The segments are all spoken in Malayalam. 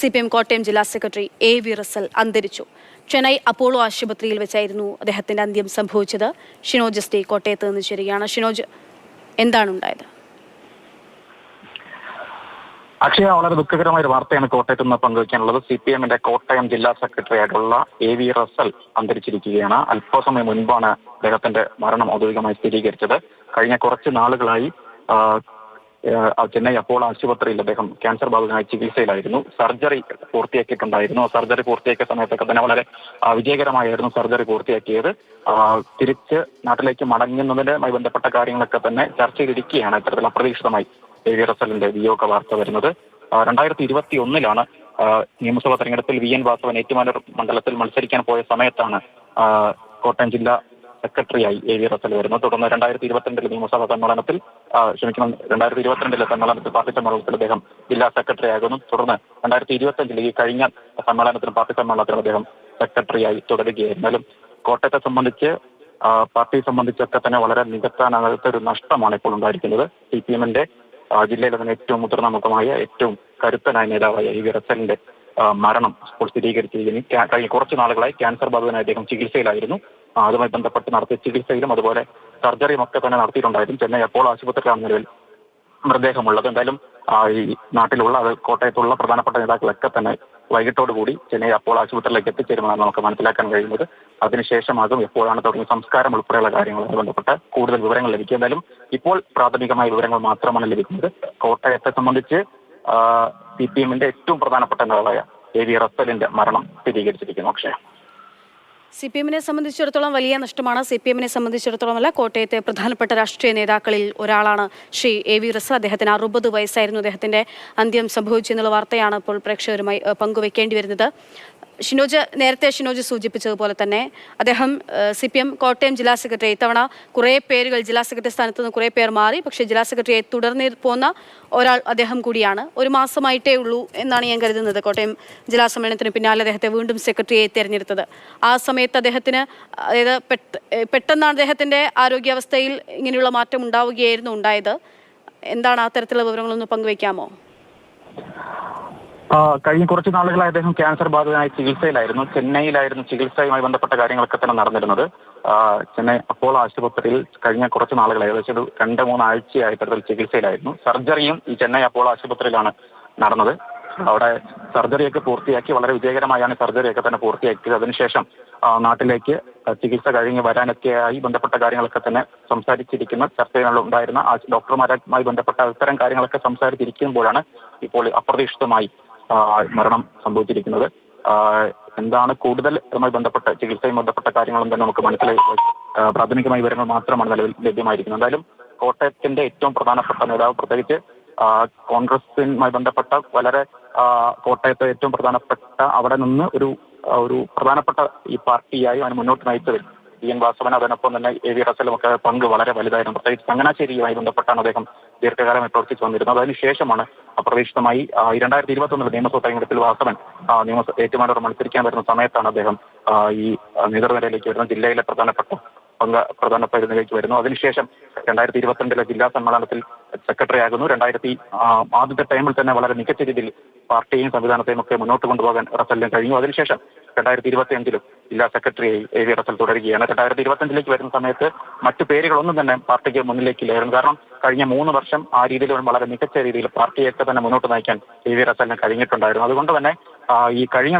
സി പി എം കോട്ടയം ജില്ലാ സെക്രട്ടറി എ വി റസൽ അന്തരിച്ചു. ചെന്നൈ അപ്പോളോ ആശുപത്രിയിൽ വെച്ചായിരുന്നു അദ്ദേഹത്തിന്റെ അന്ത്യം സംഭവിച്ചത്. ഷിനോജ് എസ് കോട്ടയത്ത് നിന്ന് ചേരുകയാണ്. ഷിനോജ് എന്താണ് ഉണ്ടായത്? അക്ഷയ വളരെ ദുഃഖകരമായ ഒരു വാർത്തയാണ് കോട്ടയത്ത് നിന്ന് പങ്കുവയ്ക്കാനുള്ളത്. സി പി എമ്മിന്റെ കോട്ടയം ജില്ലാ സെക്രട്ടറി ആയിട്ടുള്ള എ വി റസൽ അന്തരിച്ചിരിക്കുകയാണ്. അല്പസമയം മുൻപാണ് അദ്ദേഹത്തിന്റെ മരണം ഔദ്യോഗികമായി സ്ഥിരീകരിച്ചത്. കഴിഞ്ഞ കുറച്ച് നാളുകളായി ചെന്നൈ അപ്പോളോ ആശുപത്രിയിൽ അദ്ദേഹം ക്യാൻസർ ബാധിതനായി ചികിത്സയിലായിരുന്നു. സർജറി പൂർത്തിയാക്കിയിട്ടുണ്ടായിരുന്നു സർജറി പൂർത്തിയാക്കിയ സമയത്തൊക്കെ തന്നെ വളരെ വിജയകരമായിരുന്നു സർജറി പൂർത്തിയാക്കിയത്. തിരിച്ച് നാട്ടിലേക്ക് മടങ്ങുന്നതിനുമായി ബന്ധപ്പെട്ട കാര്യങ്ങളൊക്കെ തന്നെ ചർച്ചയിലിരിക്കുകയാണ് ഇത്തരത്തിൽ അപ്രതീക്ഷിതമായി എ വി റസലിന്റെ വിയോഗ വാർത്ത വരുന്നത്. രണ്ടായിരത്തി ഇരുപത്തി ഒന്നിലാണ് നിയമസഭാ തെരഞ്ഞെടുപ്പിൽ വി എൻ വാസവൻ ഏറ്റുമാനൂർ മണ്ഡലത്തിൽ മത്സരിക്കാൻ പോയ സമയത്താണ് കോട്ടയം ജില്ലാ സെക്രട്ടറിയായി എ വി റസൽ വരുന്നു. തുടർന്ന് രണ്ടായിരത്തി ഇരുപത്തിരണ്ടിലെ നിയമസഭാ സമ്മേളനത്തിൽ ക്ഷമിക്കണം രണ്ടായിരത്തി ഇരുപത്തിരണ്ടിലെ സമ്മേളനത്തിൽ പാർട്ടി സമ്മേളനത്തിൽ അദ്ദേഹം ജില്ലാ സെക്രട്ടറി ആകുന്നു. തുടർന്ന് രണ്ടായിരത്തി ഇരുപത്തിയഞ്ചിലെ ഈ കഴിഞ്ഞ സമ്മേളനത്തിലും പാർട്ടി സമ്മേളനത്തിലും അദ്ദേഹം സെക്രട്ടറിയായി തുടരുകയായിരുന്നാലും കോട്ടയത്തെ സംബന്ധിച്ച് പാർട്ടിയെ സംബന്ധിച്ചൊക്കെ തന്നെ വളരെ നികത്താനാകാത്ത ഒരു നഷ്ടമാണ് ഇപ്പോൾ ഉണ്ടായിരിക്കുന്നത്. സി പി എമ്മിന്റെ ജില്ലയിലെ തന്നെ ഏറ്റവും മുതിർന്ന മുഖമായ ഏറ്റവും കരുത്തനായ നേതാവായ ഇ വി റസലിന്റെ മരണം ഇപ്പോൾ സ്ഥിരീകരിച്ചിരിക്കുന്നു. കഴിഞ്ഞ കുറച്ച് നാളുകളായി ക്യാൻസർ ബാധിതനായി അദ്ദേഹം ചികിത്സയിലായിരുന്നു. അതുമായി ബന്ധപ്പെട്ട് നടത്തിയ ചികിത്സയിലും അതുപോലെ സർജറിയും ഒക്കെ തന്നെ നടത്തിയിട്ടുണ്ടായിരുന്നു. ചെന്നൈ അപ്പോൾ ആശുപത്രിയിലാണ് നിലവിൽ മൃതദേഹമുള്ളത്. എന്തായാലും ഈ നാട്ടിലുള്ള അത് കോട്ടയത്തുള്ള പ്രധാനപ്പെട്ട നേതാക്കളൊക്കെ തന്നെ വൈകിട്ടോട് കൂടി ചെന്നൈ അപ്പോൾ ആശുപത്രിയിലേക്ക് എത്തിച്ചേരുമെന്നാണ് നമുക്ക് മനസ്സിലാക്കാൻ കഴിയുന്നത്. അതിനുശേഷമാകും എപ്പോഴാണ് തുടങ്ങിയ സംസ്കാരം ഉൾപ്പെടെയുള്ള കാര്യങ്ങളുമായി ബന്ധപ്പെട്ട് കൂടുതൽ വിവരങ്ങൾ ലഭിക്കുക. എന്തായാലും ഇപ്പോൾ പ്രാഥമികമായ വിവരങ്ങൾ മാത്രമാണ് ലഭിക്കുന്നത്. കോട്ടയത്തെ സംബന്ധിച്ച് സി പി എമ്മിന്റെ ഏറ്റവും പ്രധാനപ്പെട്ട നേതാവായ എ വി റസലിന്റെ മരണം സ്ഥിരീകരിച്ചിരിക്കുന്നു അക്ഷയ. സി പി എമ്മിനെ സംബന്ധിച്ചിടത്തോളം വലിയ നഷ്ടമാണ്. സി പി എമ്മിനെ സംബന്ധിച്ചിടത്തോളം അല്ല കോട്ടയത്തെ പ്രധാനപ്പെട്ട രാഷ്ട്രീയ നേതാക്കളിൽ ഒരാളാണ് ശ്രീ എ വി റസ. അദ്ദേഹത്തിന് അറുപത് വയസ്സായിരുന്നു. അദ്ദേഹത്തിന്റെ അന്ത്യം സംഭവിച്ചു എന്നുള്ള വാർത്തയാണ് ഇപ്പോൾ പ്രേക്ഷകരുമായി പങ്കുവെക്കേണ്ടി വരുന്നത്. ഷിനോജ് നേരത്തെ ഷിനോജ് സൂചിപ്പിച്ചതുപോലെ തന്നെ അദ്ദേഹം സി പി എം കോട്ടയം ജില്ലാ സെക്രട്ടറി. ഇത്തവണ കുറേ പേരുകൾ ജില്ലാ സെക്രട്ടറി സ്ഥാനത്ത് നിന്ന് കുറേ പേർ മാറി. പക്ഷേ ജില്ലാ സെക്രട്ടറിയെ തുടർന്ന് പോകുന്ന ഒരാൾ അദ്ദേഹം കൂടിയാണ്. ഒരു മാസമായിട്ടേ ഉള്ളൂ എന്നാണ് ഞാൻ കരുതുന്നത് കോട്ടയം ജില്ലാ സമ്മേളനത്തിന് പിന്നാലെ അദ്ദേഹത്തെ വീണ്ടും സെക്രട്ടറിയെ തിരഞ്ഞെടുത്തത്. ആ സമയത്ത് അദ്ദേഹത്തിന് അതായത് പെട്ടെന്നാണ് അദ്ദേഹത്തിന്റെ ആരോഗ്യാവസ്ഥയിൽ ഇങ്ങനെയുള്ള മാറ്റം ഉണ്ടാവുകയായിരുന്നു ഉണ്ടായത്. എന്താണ് ആ തരത്തിലുള്ള വിവരങ്ങളൊന്ന് പങ്കുവയ്ക്കാമോ കഴിഞ്ഞ കുറച്ച് നാളുകളായി അദ്ദേഹം ക്യാൻസർ ബാധിതനായി ചികിത്സയിലായിരുന്നു. ചെന്നൈയിലായിരുന്നു ചികിത്സയുമായി ബന്ധപ്പെട്ട കാര്യങ്ങളൊക്കെ തന്നെ നടന്നിരുന്നത്. ചെന്നൈ അപ്പോളോ ആശുപത്രിയിൽ കഴിഞ്ഞ കുറച്ച് നാളുകളായി ഏകദേശം ഒരു രണ്ട് മൂന്ന് ആഴ്ചയായി ഇത്തരത്തിൽ ചികിത്സയിലായിരുന്നു. സർജറിയും ഈ ചെന്നൈ അപ്പോളോ ആശുപത്രിയിലാണ് നടന്നത്. അവിടെ സർജറിയൊക്കെ പൂർത്തിയാക്കി വളരെ വിജയകരമായാണ് സർജറിയൊക്കെ തന്നെ പൂർത്തിയാക്കിയത്. അതിനുശേഷം നാട്ടിലേക്ക് ചികിത്സ കഴിഞ്ഞ് വരാനൊക്കെയായി ബന്ധപ്പെട്ട കാര്യങ്ങളൊക്കെ തന്നെ സംസാരിച്ചിരിക്കുന്ന. ആ ഡോക്ടർമാരുമായി ബന്ധപ്പെട്ട ഇത്തരം കാര്യങ്ങളൊക്കെ സംസാരിച്ചിരിക്കുമ്പോഴാണ് ഇപ്പോൾ അപ്രതീക്ഷിതമായി മരണം സംഭവിച്ചിരിക്കുന്നത്. എന്താണ് കൂടുതൽ ഇതുമായി ബന്ധപ്പെട്ട ചികിത്സയുമായി ബന്ധപ്പെട്ട കാര്യങ്ങളും തന്നെ നമുക്ക് മനസ്സിലായി പ്രാഥമികമായ വിവരങ്ങൾ മാത്രമാണ് നിലവിൽ ലഭ്യമായിരിക്കുന്നത്. എന്തായാലും കോട്ടയത്തിന്റെ ഏറ്റവും പ്രധാനപ്പെട്ട നേതാവ് പ്രത്യേകിച്ച് കോൺഗ്രസുമായി ബന്ധപ്പെട്ട വളരെ കോട്ടയത്തെ ഏറ്റവും പ്രധാനപ്പെട്ട അവിടെ നിന്ന് ഒരു ഒരു പ്രധാനപ്പെട്ട ഈ പാർട്ടിയായി അവന് മുന്നോട്ട് നയിച്ചതിൽ ഇ എൻ വാസവൻ അതിനൊപ്പം തന്നെ എ വി റസലും ഒക്കെ പങ്ക് വളരെ വലുതായിരുന്നു. പ്രത്യേകിച്ച് ചങ്ങനാശ്ശേരിയുമായി ബന്ധപ്പെട്ടാണ് അദ്ദേഹം ദീർഘകാലം പ്രവർത്തിച്ചു വന്നിരുന്നത്. അതിനുശേഷമാണ് അപ്രതീക്ഷിതമായി രണ്ടായിരത്തി ഇരുപത്തി ഒന്നിലെ നിയമസഭാ തെരഞ്ഞെടുപ്പിൽ വാസവൻ നിയമസഭ ഏറ്റുമാനൂർ മത്സരിക്കാൻ വരുന്ന സമയത്താണ് അദ്ദേഹം ഈ നേതൃനിരയിലേക്ക് വരുന്നത്. ജില്ലയിലെ പ്രധാനപ്പെട്ട പങ്ക് പ്രധാനപ്പെട്ട നിലയിലേക്ക് വരുന്നു. അതിനുശേഷം രണ്ടായിരത്തി ഇരുപത്തിരണ്ടിലെ ജില്ലാ സമ്മേളനത്തിൽ സെക്രട്ടറി ആകുന്നു രണ്ടായിരത്തി ആദ്യത്തെ ടൈമിൽ തന്നെ വളരെ മികച്ച രീതിയിൽ പാർട്ടിയെയും സംവിധാനത്തെയും ഒക്കെ മുന്നോട്ട് കൊണ്ടുപോകാൻ റസലിന് കഴിഞ്ഞു. അതിനുശേഷം രണ്ടായിരത്തി ഇരുപത്തി അഞ്ചിലും ജില്ലാ സെക്രട്ടറിയായി എ വി റസൽ തുടരുകയാണ്. രണ്ടായിരത്തി ഇരുപത്തിയഞ്ചിലേക്ക് വരുന്ന സമയത്ത് മറ്റു പേരുകളൊന്നും തന്നെ പാർട്ടിക്ക് മുന്നിലേക്കില്ലായിരുന്നു. കാരണം കഴിഞ്ഞ മൂന്ന് വർഷം ആ രീതിയിൽ വളരെ മികച്ച രീതിയിൽ പാർട്ടിയൊക്കെ തന്നെ മുന്നോട്ട് നയിക്കാൻ എ വി റസലിന് കഴിഞ്ഞിട്ടുണ്ടായിരുന്നു. അതുകൊണ്ട് തന്നെ ഈ കഴിഞ്ഞ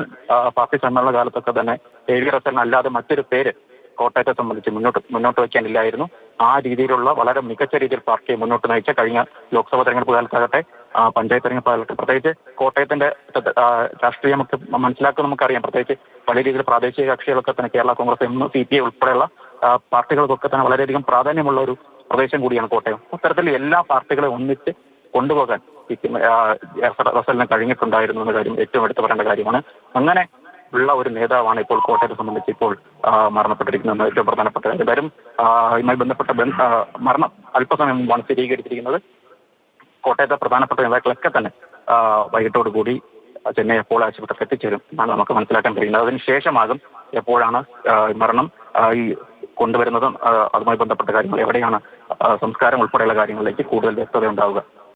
പാർട്ടി സമ്മേളന കാലത്തൊക്കെ തന്നെ എ വി റസലിന് അല്ലാതെ മറ്റൊരു പേര് കോട്ടയത്തെ സംബന്ധിച്ച് മുന്നോട്ട് മുന്നോട്ട് വയ്ക്കാനില്ലായിരുന്നു. ആ രീതിയിലുള്ള വളരെ മികച്ച രീതിയിൽ പാർട്ടിയെ മുന്നോട്ട് നയിച്ച കഴിഞ്ഞ ലോക്സഭാ തെരഞ്ഞെടുപ്പ് കാലത്താകട്ടെ പഞ്ചായത്ത് തെരഞ്ഞെടുപ്പ് കാലത്ത് പ്രത്യേകിച്ച് കോട്ടയത്തിന്റെ രാഷ്ട്രീയം നമുക്ക് മനസ്സിലാക്കുക നമുക്കറിയാം. പ്രത്യേകിച്ച് പല രീതിയിൽ പ്രാദേശിക കക്ഷികളൊക്കെ തന്നെ Kerala Congress M C P I ഉൾപ്പെടെയുള്ള പാർട്ടികൾക്കൊക്കെ തന്നെ വളരെയധികം പ്രാധാന്യമുള്ള ഒരു പ്രദേശം കൂടിയാണ് കോട്ടയം. അത്തരത്തിൽ എല്ലാ പാർട്ടികളെ ഒന്നിച്ച് കൊണ്ടുപോകാൻ റസലിന് കഴിഞ്ഞിട്ടുണ്ടായിരുന്നു എന്ന കാര്യം ഏറ്റവും എടുത്തു പറയേണ്ട കാര്യമാണ്. അങ്ങനെ ഉള്ള ഒരു നേതാവാണ് ഇപ്പോൾ കോട്ടയത്തെ സംബന്ധിച്ച് ഇപ്പോൾ മരണപ്പെട്ടിരിക്കുന്നത്. ഏറ്റവും പ്രധാനപ്പെട്ട എന്തായാലും ഇതുമായി ബന്ധപ്പെട്ട ബന്ധ- മരണം അല്പസമയം മുമ്പാണ് സ്ഥിരീകരിച്ചിരിക്കുന്നത്. കോട്ടയത്തെ പ്രധാനപ്പെട്ട നേതാക്കളൊക്കെ തന്നെ വൈകിട്ടോട് കൂടി ചെന്നൈ എപ്പോൾ ആശുപത്രിക്ക് എത്തിച്ചേരും എന്നാണ് നമുക്ക് മനസ്സിലാക്കാൻ കഴിയുന്നത്. അതിനുശേഷമാകും എപ്പോഴാണ് മരണം ഈ കൊണ്ടുവരുന്നതും അതുമായി ബന്ധപ്പെട്ട കാര്യങ്ങൾ എവിടെയാണ് സംസ്കാരം ഉൾപ്പെടെയുള്ള കാര്യങ്ങളിലേക്ക് കൂടുതൽ വ്യക്തത ഉണ്ടാവുക